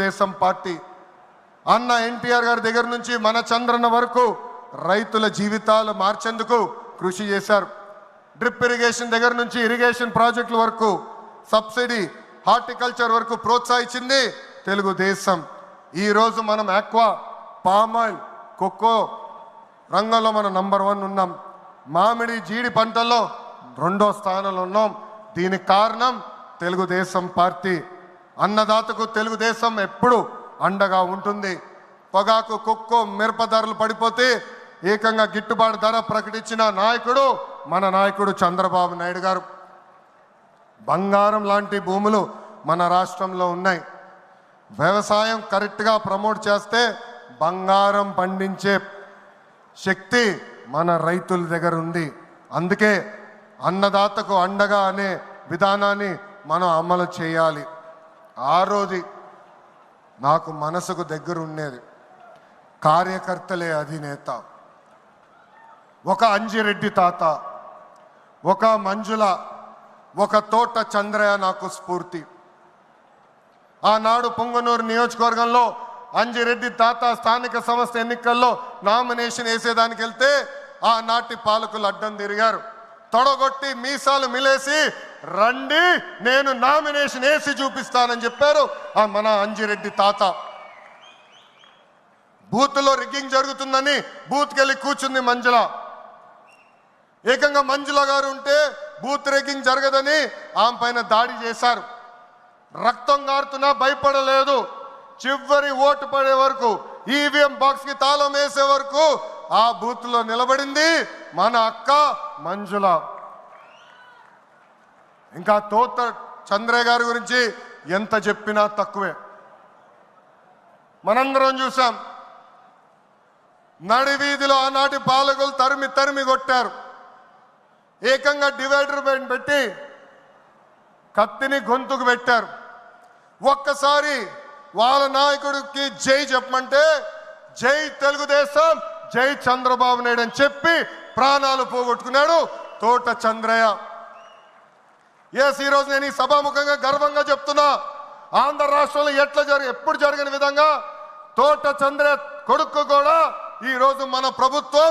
దేశం పార్టీ. అన్న ఎన్టీఆర్ గారి దగ్గర నుంచి మన చంద్రన్న వరకు రైతుల జీవితాలు మార్చేందుకు కృషి చేశారు. డ్రిప్ ఇరిగేషన్ దగ్గర నుంచి ఇరిగేషన్ ప్రాజెక్టుల వరకు సబ్సిడీ హార్టికల్చర్ వరకు ప్రోత్సహించింది తెలుగుదేశం. ఈరోజు మనం ఆక్వా పామాయిల్ కొక్కో రంగంలో మనం నంబర్ వన్ ఉన్నాం. మామిడి జీడి పంటల్లో రెండో స్థానంలో ఉన్నాం. దీనికి కారణం తెలుగుదేశం పార్టీ. అన్నదాతకు తెలుగుదేశం ఎప్పుడు అండగా ఉంటుంది. పొగాకు కుక్కో మిరప ధరలు పడిపోతే ఏకంగా గిట్టుబాటు ధర ప్రకటించిన నాయకుడు మన నాయకుడు చంద్రబాబు నాయుడు గారు. బంగారం లాంటి భూములు మన రాష్ట్రంలో ఉన్నాయి. వ్యవసాయం కరెక్ట్గా ప్రమోట్ చేస్తే బంగారం పండించే శక్తి మన రైతుల దగ్గర ఉంది. అందుకే అన్నదాతకు అండగా అనే విధానాన్ని మనం అమలు చేయాలి. ఆ రోజు నాకు మనసుకు దగ్గర ఉండేది. కార్యకర్తలే అధినేత. ఒక అంజిరెడ్డి తాత ఒక మంజుల ఒక తోట చంద్రయ్య నాకు స్ఫూర్తి. ఆనాడు పొంగనూరు నియోజకవర్గంలో అంజిరెడ్డి తాత స్థానిక సంస్థ ఎన్నికల్లో నామినేషన్ వేసేదానికి వెళ్తే ఆనాటి పాలకులు అడ్డం తిరిగారు. తొడగొట్టి మీసాలు మిలేసి రండి నేను నామినేషన్ వేసి చూపిస్తానని చెప్పారు ఆ మన అంజిరెడ్డి తాత. బూత్లో రిగ్గింగ్ జరుగుతుందని బూత్కెళ్ళి కూర్చుంది మంజుల. ఏకంగా మంజుల గారు ఉంటే బూత్ రిగ్గింగ్ జరగదని ఆమె పైన దాడి చేశారు. రక్తం గారుతున్నా భయపడలేదు. చివరి ఓటు పడే వరకు ఈవీఎం బాక్స్కి తాళం వేసే వరకు ఆ బూత్లో నిలబడింది మన అక్క మంజుల. ఇంకా తోత చంద్రయ్య గారి గురించి ఎంత చెప్పినా తక్కువే. మనందరం చూసాం. నడి వీధిలో ఆనాటి పాలకులు తరిమి తరిమి కొట్టారు. ఏకంగా డివైడర్ పైన పెట్టి కత్తిని గొంతుకు పెట్టారు. ఒక్కసారి వాళ్ళ నాయకుడికి జై చెప్పమంటే జై తెలుగుదేశం జై చంద్రబాబు నాయుడు అని చెప్పి ప్రాణాలు పోగొట్టుకున్నాడు తోట చంద్రయ్య. ఎస్ ఈరోజు నేను ఈ సభాముఖంగా గర్వంగా చెప్తున్నా ఆంధ్ర రాష్ట్రంలో ఎట్లా జరిగి ఎప్పుడు జరిగిన విధంగా తోట చంద్ర కొడుకు కూడా ఈ రోజు మన ప్రభుత్వం